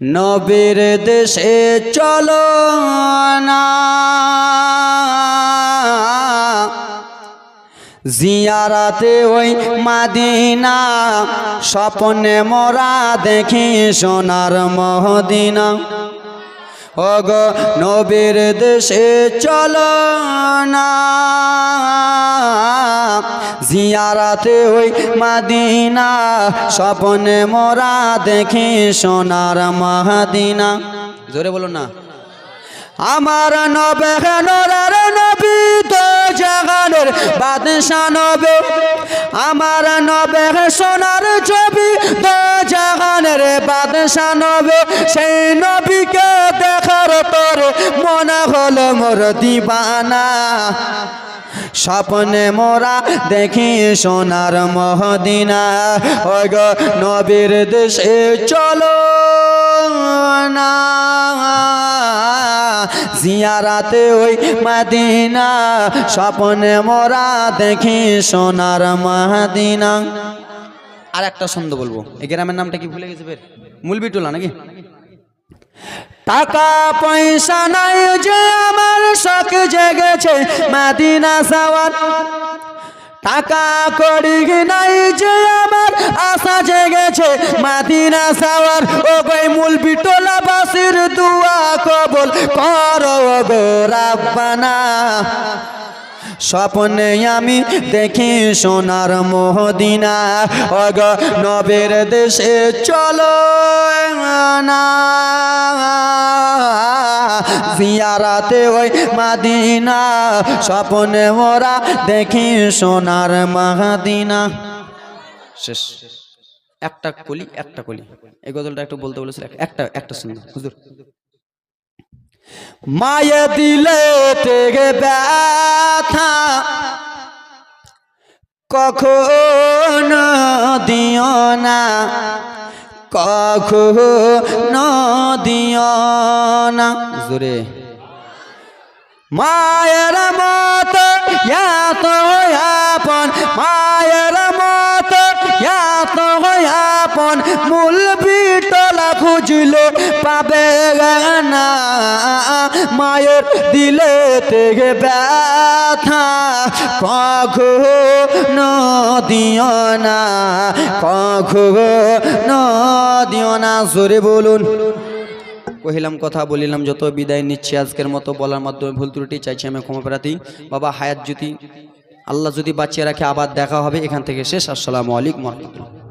নবীর দেশে চলো না। জিয়ারাতে ওই মাদিনা, স্বপ্নে মোরা দেখি সোনার মহদিনা। অগ নবীর দেশে চলো না। জিয়ারাতে ওই মাদিনা, স্বপনে মোরা দেখি সোনার মহাদিনা। জোরে বলো না। আমার নবে নরার নবী তো জাগানের বাদশা নবে। আমার নবে সোনার ছবি তো জাগানের বাদশা নবে। সেই নবীকে দেখার তোর মনে হলো মোর দিবানা। স্বপ্নে মোরা দেখি সোনার মহদিনা। ওই গো নবীর দেশে চলো না। জিয়ারাতে ওই মাদিনা। স্বপ্নে মোরা দেখি সোনার মহাদিনা। আর একটা ছন্দ বলব। এই গ্রামের নামটা কি ভুলে গেছে বের মুলবিটোলা নাকি? টাকা পয়সা নাই যে আমার জেগেছে মাদিনা যাওয়ার। টাকা করি নাই যে আমার আশা জেগেছে মাদিনা সাওয়ার ও গই মূল বিটোলা বাসির দুয়া কবল কর গো রাব্বানা। স্বপ্নে আমি দেখি সোনার মোহদিনা অগ নবের দেশে চলো না জিয়ারাতে ওই মাদিনা। স্বপ্নে ওরা দেখি সোনার মাহাদিনা শেষ। একটা কলি একটা কলি। এই গজলটা একটু বলতে বলেছিল, একটা একটা শুনুন হুজুর। মায়ে দিলে তেগে ব্যথা কখনো দিও না, কখনো দিও না। জোরে। মায়ের মত এত আপন, মায়ের মত এত আপন মূল বিটলা খুঁজলে পাবে না মায়ের দিলে থেকে ব্যথা। কখনো দিও না, কখনো দিও না। জোরে বলুন। কহিলাম কথা, বলিলাম, যত বিদায় নিচ্ছি আজকের মতো, বলার মাধ্যমে ভুল ত্রুটি, চাইছি আমি ক্ষমা প্রার্থী। বাবা, হায়াত জ্যোতি। আল্লাহ যদি বাঁচিয়ে রাখে, আবার দেখা হবে। এখান থেকে শেষ। আসসালামু আলাইকুম রহমতুল্লাহ।